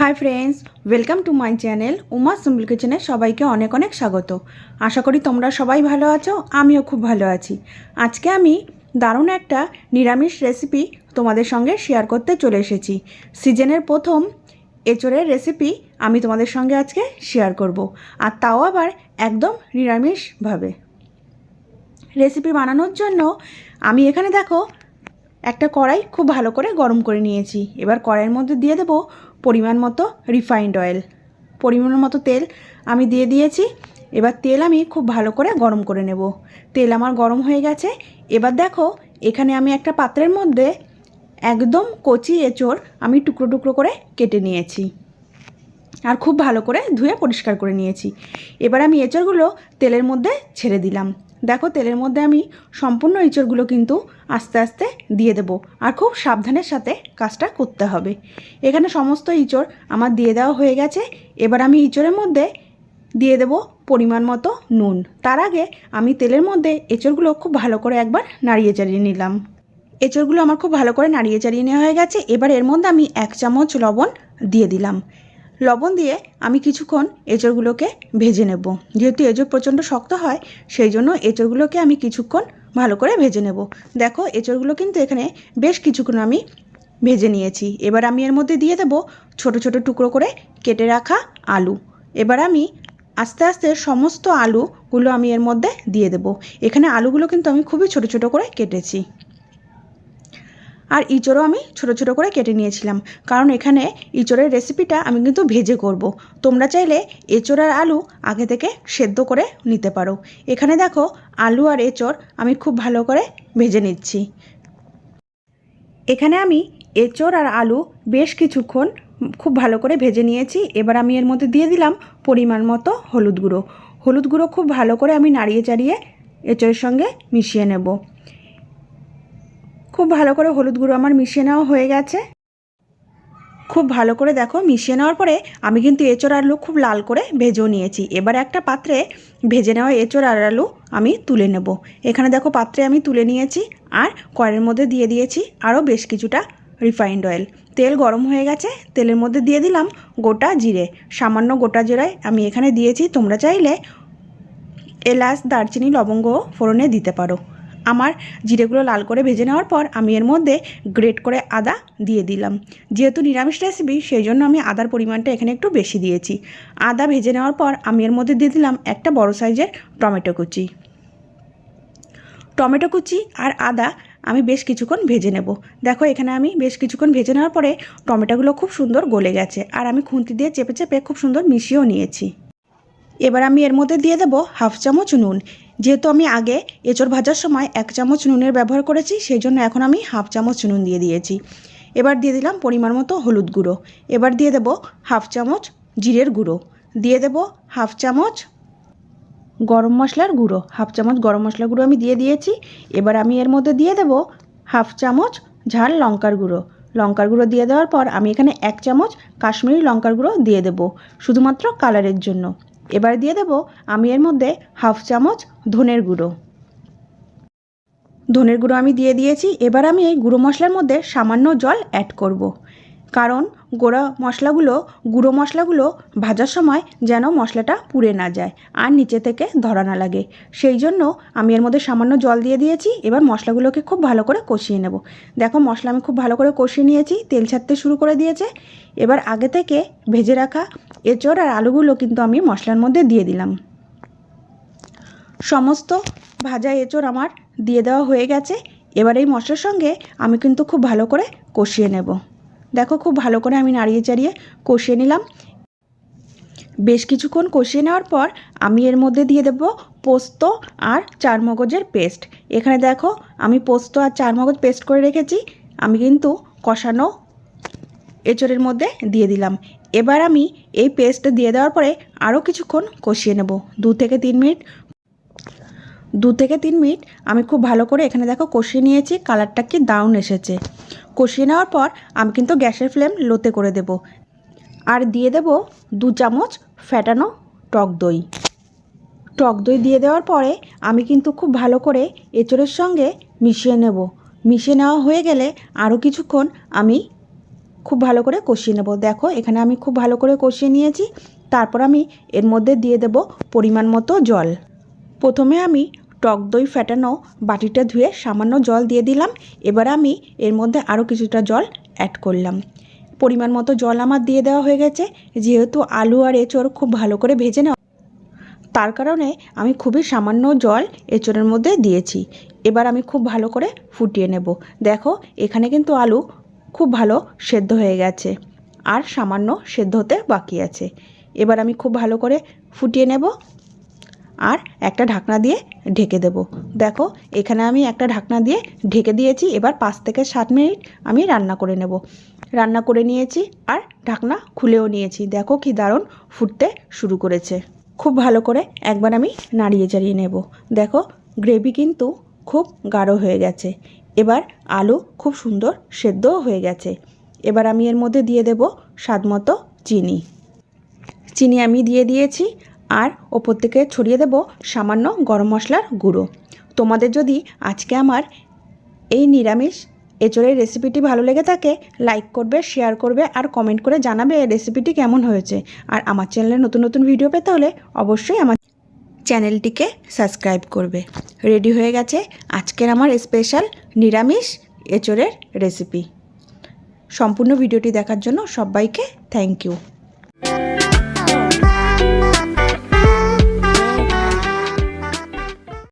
Hi friends welcome to my channel Uma simple কিচেনে সবাইকে অনেক অনেক স্বাগত। আশা করি তোমরা সবাই ভালো আছো, আমিও খুব ভালো আছি। আজকে আমি দারুণ একটা নিরামিষ রেসিপি তোমাদের সঙ্গে শেয়ার করতে চলে এসেছি। সিজনের প্রথম এঁচড়ের রেসিপি আমি তোমাদের সঙ্গে আজকে শেয়ার করব। আর তাও আবার একদম নিরামিষভাবে রেসিপি বানানোর জন্য আমি এখানে দেখো, একটা কড়াই খুব ভালো করে গরম করে নিয়েছি। এবার কড়াইয়ের মধ্যে দিয়ে দেবো পরিমাণ মতো রিফাইন্ড অয়েল পরিমাণ মতো তেল আমি দিয়ে দিয়েছি। এবার তেল আমি খুব ভালো করে গরম করে নেব। তেল আমার গরম হয়ে গেছে। এবার দেখো, এখানে আমি একটা পাত্রের মধ্যে একদম কচি এঁচড় আমি টুকরো টুকরো করে কেটে নিয়েছি। আর খুব ভালো করে ধুয়ে পরিষ্কার করে নিয়েছি। এবার আমি এঁচড়গুলো তেলের মধ্যে ছেড়ে দিলাম। দেখো তেলের মধ্যে আমি সম্পূর্ণ এঁচড়গুলো কিন্তু আস্তে আস্তে দিয়ে দেব। আর খুব সাবধানের সাথে কাজটা করতে হবে। এখানে সমস্ত ইঁচড় আমার দিয়ে দেওয়া হয়ে গেছে। এবার আমি ইঁচড়ের মধ্যে দিয়ে দেব পরিমাণ মতো নুন। তার আগে আমি তেলের মধ্যে এঁচড়গুলো খুব ভালো করে একবার নাড়িয়ে চাড়িয়ে নিলাম। এঁচড়গুলো আমার খুব ভালো করে নাড়িয়ে চাড়িয়ে নেওয়া হয়ে গেছে। এবার এর মধ্যে আমি এক চামচ লবণ দিয়ে দিলাম। লবণ দিয়ে আমি কিছুক্ষণ এঁচড়গুলোকে ভেজে নেব। যেহেতু এঁচড় প্রচণ্ড শক্ত হয়, সেই জন্য এঁচড়গুলোকে আমি কিছুক্ষণ ভালো করে ভেজে নেব। দেখো, এঁচড়গুলো কিন্তু এখানে বেশ কিছুক্ষণ আমি ভেজে নিয়েছি। এবার আমি এর মধ্যে দিয়ে দেব ছোট ছোট টুকরো করে কেটে রাখা আলু। এবার আমি আস্তে আস্তে সমস্ত আলুগুলো আমি এর মধ্যে দিয়ে দেব। এখানে আলুগুলো কিন্তু আমি খুবই ছোট ছোট করে কেটেছি। আর ইঁচড়ও আমি ছোট ছোট করে কেটে নিয়েছিলাম। কারণ এখানে ইঁচড়ের রেসিপিটা আমি কিন্তু ভেজে করব। তোমরা চাইলে এঁচড় আর আলু আগে থেকে সেদ্ধ করে নিতে পারো। এখানে দেখো আলু আর এঁচড় আমি খুব ভালো করে ভেজে নিচ্ছি। এখানে আমি এঁচড় আর আলু বেশ কিছুক্ষণ খুব ভালো করে ভেজে নিয়েছি। এবার আমি এর মধ্যে দিয়ে দিলাম পরিমাণ মতো হলুদ গুঁড়ো। হলুদ গুঁড়ো খুব ভালো করে আমি নাড়িয়ে চাড়িয়ে এঁচড়ের সঙ্গে মিশিয়ে নেব। খুব ভালো করে হলুদ গুঁড়ো আমার মিশিয়ে নেওয়া হয়ে গেছে। খুব ভালো করে দেখো মিশিয়ে নেওয়ার পরে আমি কিন্তু এঁচড় আলু খুব লাল করে ভেজেও নিয়েছি। এবার একটা পাত্রে ভেজে নেওয়া এঁচড় আর আলু আমি তুলে নেব। এখানে দেখো পাত্রে আমি তুলে নিয়েছি আর কড়ের মধ্যে দিয়ে দিয়েছি আরও বেশ কিছুটা রিফাইন্ড অয়েল তেল গরম হয়ে গেছে, তেলের মধ্যে দিয়ে দিলাম গোটা জিরে। সামান্য গোটা জিরায় আমি এখানে দিয়েছি, তোমরা চাইলে এলাচ, দারচিনি, লবঙ্গ ফোড়নে দিতে পারো। আমার জিরেগুলো লাল করে ভেজে নেওয়ার পর আমি এর মধ্যে গ্রেট করে আদা দিয়ে দিলাম। যেহেতু নিরামিষ রেসিপি সেই জন্য আমি আদার পরিমাণটা এখানে একটু বেশি দিয়েছি। আদা ভেজে নেওয়ার পর আমি এর মধ্যে দিয়ে দিলাম একটা বড় সাইজের টমেটো কুচি। টমেটো কুচি আর আদা আমি বেশ কিছুক্ষণ ভেজে নেব। দেখো, এখানে আমি বেশ কিছুক্ষণ ভেজে নেওয়ার পরে টমেটোগুলো খুব সুন্দর গলে গেছে আর আমি খুন্তি দিয়ে চেপে চেপে খুব সুন্দর মিশিয়েও নিয়েছি। এবার আমি এর মধ্যে দিয়ে দেবো হাফ চামচ নুন। যেহেতু আমি আগে এঁচড় ভাজার সময় এক চামচ নুনের ব্যবহার করেছি, সেই জন্য এখন আমি হাফ চামচ নুন দিয়ে দিয়েছি। এবার দিয়ে দিলাম পরিমাণ মতো হলুদ গুঁড়ো। এবার দিয়ে দেবো হাফ চামচ জিরের গুঁড়ো। দিয়ে দেবো হাফ চামচ গরম মশলার গুঁড়ো। হাফ চামচ গরম মশলা গুঁড়ো আমি দিয়ে দিয়েছি। এবার আমি এর মধ্যে দিয়ে দেবো হাফ চামচ ঝাল লঙ্কার গুঁড়ো। লঙ্কার গুঁড়ো দিয়ে দেওয়ার পর আমি এখানে এক চামচ কাশ্মীরি লঙ্কার গুঁড়ো দিয়ে দেবো, শুধুমাত্র কালারের জন্য। এবার দিয়ে দেব আমি এর মধ্যে হাফ চামচ ধনের গুঁড়ো। ধনের গুঁড়ো আমি দিয়ে দিয়েছি, এবার আমি এই গুঁড়ো মশলার মধ্যে সামান্য জল অ্যাড করব। কারণ গোড়া মশলাগুলো, গুঁড়ো মশলাগুলো ভাজার সময় যেন মশলাটা পুড়ে না যায় আর নিচে থেকে ধরা না লাগে। সেই জন্য আমি এর মধ্যে সামান্য জল দিয়ে দিয়েছি, এবার মশলাগুলোকে খুব ভালো করে কষিয়ে নেব। দেখো মশলা আমি খুব ভালো করে কষিয়ে নিয়েছি, তেল ছাড়তে শুরু করে দিয়েছে। এবার আগে থেকে ভেজে রাখা এঁচড় আর আলুগুলো কিন্তু আমি মশলার মধ্যে দিয়ে দিলাম। সমস্ত ভাজা এঁচড় আমার দিয়ে দেওয়া হয়ে গেছে। এবার এই মশলার সঙ্গে আমি কিন্তু খুব ভালো করে কষিয়ে নেব। দেখো খুব ভালো করে আমি নাড়িয়ে চাড়িয়ে কষিয়ে নিলাম। বেশ কিছুক্ষণ কষিয়ে নেওয়ার পর আমি এর মধ্যে দিয়ে দেব পোস্ত আর চার মগজের পেস্ট। এখানে দেখো আমি পোস্ত আর চার মগজ পেস্ট করে রেখেছি। আমি কিন্তু কষানো এঁচড়ের মধ্যে দিয়ে দিলাম। এবার আমি এই পেস্ট দিয়ে দেওয়ার পরে আরও কিছুক্ষণ কষিয়ে নেব। দু থেকে তিন মিনিট। দু থেকে তিন মিনিট আমি খুব ভালো করে এখানে দেখো কষিয়ে নিয়েছি, কালারটা কি দাউন এসেছে। কষিয়ে নেওয়ার পর আমি কিন্তু গ্যাসের ফ্লেম লোতে করে দেব। আর দিয়ে দেব দু চামচ ফ্যাটানো টক দই। টক দই দিয়ে দেওয়ার পরে আমি কিন্তু খুব ভালো করে এঁচড়ের সঙ্গে মিশিয়ে নেব। মিশিয়ে নেওয়া হয়ে গেলে আরও কিছুক্ষণ আমি খুব ভালো করে কষিয়ে নেব। দেখো, এখানে আমি খুব ভালো করে কষিয়ে নিয়েছি। তারপর আমি এর মধ্যে দিয়ে দেব পরিমাণ মতো জল। প্রথমে আমি টক দই ফেটানো বাটিটা ধুয়ে সামান্য জল দিয়ে দিলাম। এবার আমি এর মধ্যে আরও কিছুটা জল অ্যাড করলাম। পরিমাণ মতো জল আমার দিয়ে দেওয়া হয়ে গেছে। যেহেতু আলু আর এঁচড় খুব ভালো করে ভেজে নেওয়া তার কারণে আমি খুবই সামান্য জল এঁচড়ের মধ্যে দিয়েছি। এবার আমি খুব ভালো করে ফুটিয়ে নেব। দেখো, এখানে কিন্তু আলু খুব ভালো সেদ্ধ হয়ে গেছে। আর সামান্য সেদ্ধ হতে বাকি আছে। এবার আমি খুব ভালো করে ফুটিয়ে নেব আর একটা ঢাকনা দিয়ে ঢেকে দেব। দেখো, এখানে আমি একটা ঢাকনা দিয়ে ঢেকে দিয়েছি। এবার পাঁচ থেকে সাত মিনিট আমি রান্না করে নেব। রান্না করে নিয়েছি আর ঢাকনা খুলেও নিয়েছি। দেখো কি দারুণ ফুটতে শুরু করেছে। খুব ভালো করে একবার আমি নাড়িয়ে চাড়িয়ে নেব। দেখো, গ্রেভি কিন্তু খুব গাঢ় হয়ে গেছে। এবার আলু খুব সুন্দর সেদ্ধও হয়ে গেছে। এবার আমি এর মধ্যে দিয়ে দেব স্বাদমতো চিনি। চিনি আমি দিয়ে দিয়েছি আর ওপর থেকে ছড়িয়ে দেব সামান্য গরম মশলার গুঁড়ো। তোমাদের যদি আজকে আমার এই নিরামিষ এঁচড়ের রেসিপিটি ভালো লেগে থাকে, লাইক করবে, শেয়ার করবে আর কমেন্ট করে জানাবে রেসিপিটি কেমন হয়েছে। আর আমার চ্যানেলে নতুন নতুন ভিডিও পেতে হলে অবশ্যই আমার চ্যানেলটিকে সাবস্ক্রাইব করবে। রেডি হয়ে গেছে আজকের আমার স্পেশাল নিরামিষ এঁচড়ের রেসিপি। সম্পূর্ণ ভিডিওটি দেখার জন্য সবাইকে থ্যাংক ইউ।